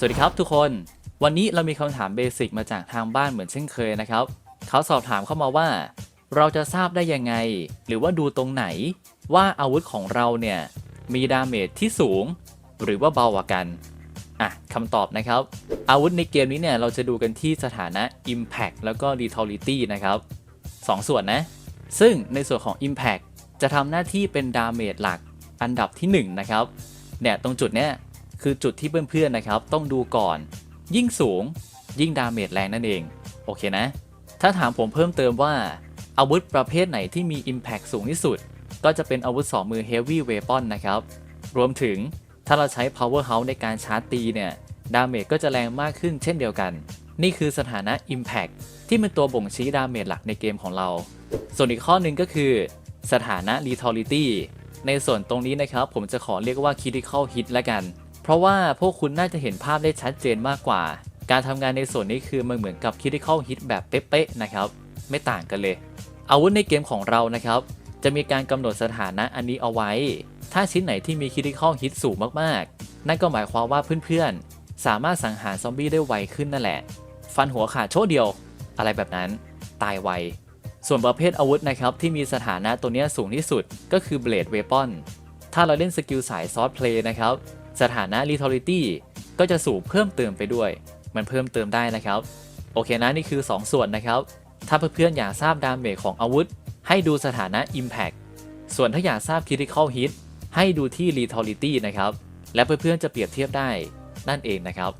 สวัสดีครับทุกคน วันนี้เรามีคำถามเบสิกมาจากทางบ้านเหมือนเช่นเคยนะครับ เขาสอบถามเข้ามาว่า เราจะทราบได้ยังไง หรือว่าดูตรงไหน ว่าอาวุธของเราเนี่ย มีดาเมจที่สูง หรือว่าเบากว่ากันอะคำตอบนะครับ อาวุธในเกมนี้เนี่ย เราจะดูกันที่สถานะ Impact แล้วก็ Lethality นะครับสองส่วนนะ ซึ่งในส่วนของ Impact จะทำหน้าที่เป็นดาเมจหลักอันดับที่ 1 นะครับเนี่ยตรงจุดเนี้ย คือจุดที่เพื่อนๆนะครับ ต้องดูก่อน ยิ่งสูง ยิ่งดาเมจแรงนั่นเอง โอเคนะ ถ้าถามผมเพิ่มเติมว่า อาวุธประเภทไหนที่มี Impact สูงที่สุด ก็จะเป็นอาวุธ 2 มือ Heavy Weapon นะครับ รวมถึงถ้าเราใช้ Powerhouse ในการชาร์จตีเนี่ยดาเมจก็จะแรงมากขึ้นเช่นเดียวกัน นี่คือสถานะ Impact ที่เป็นตัวบ่งชี้ดาเมจหลักในเกมของเรา ส่วนอีกข้อหนึ่งก็คือ สถานะ Lethality ในส่วนตรงนี้นะครับ ผมจะขอเรียกว่า Critical Hit ละกัน เพราะว่าพวกคุณน่าจะเห็นภาพได้ชัดเจนมากกว่า การทำงานในส่วนนี้คือมันเหมือนกับ Critical Hit แบบเป๊ะๆนะครับ ไม่ต่างกันเลย อาวุธในเกมของเรานะครับ จะมีการกำหนดสถานะอันนี้เอาไว้ ถ้าชิ้นไหนที่มี Critical Hit สูงมากๆ นั่นก็หมายความว่าเพื่อนๆ สามารถสังหารซอมบี้ได้ไวขึ้นนั่นแหละ ฟันหัวขาดโชว์เดียว อะไรแบบนั้น ตายไวส่วนประเภทอาวุธนะครับที่มีสถานะตัวนี้สูงที่สุดก็คือ Blade Weapon ถ้าเราเล่นสกิลสายซอสเพลย์นะครับ สถานะ Lethality ก็จะสูงเพิ่มเติมไปด้วย มันเพิ่มเติมได้นะครับ โอเคนะนี่คือ 2 ส่วนนะครับ ถ้าเพื่อนๆอยากทราบดาเมจของอาวุธ ให้ดูสถานะ Impact ส่วนถ้าอยากทราบ Critical Hit ให้ดูที่ Lethality นะครับ และเพื่อนๆจะเปรียบเทียบได้นั่นเองนะครับ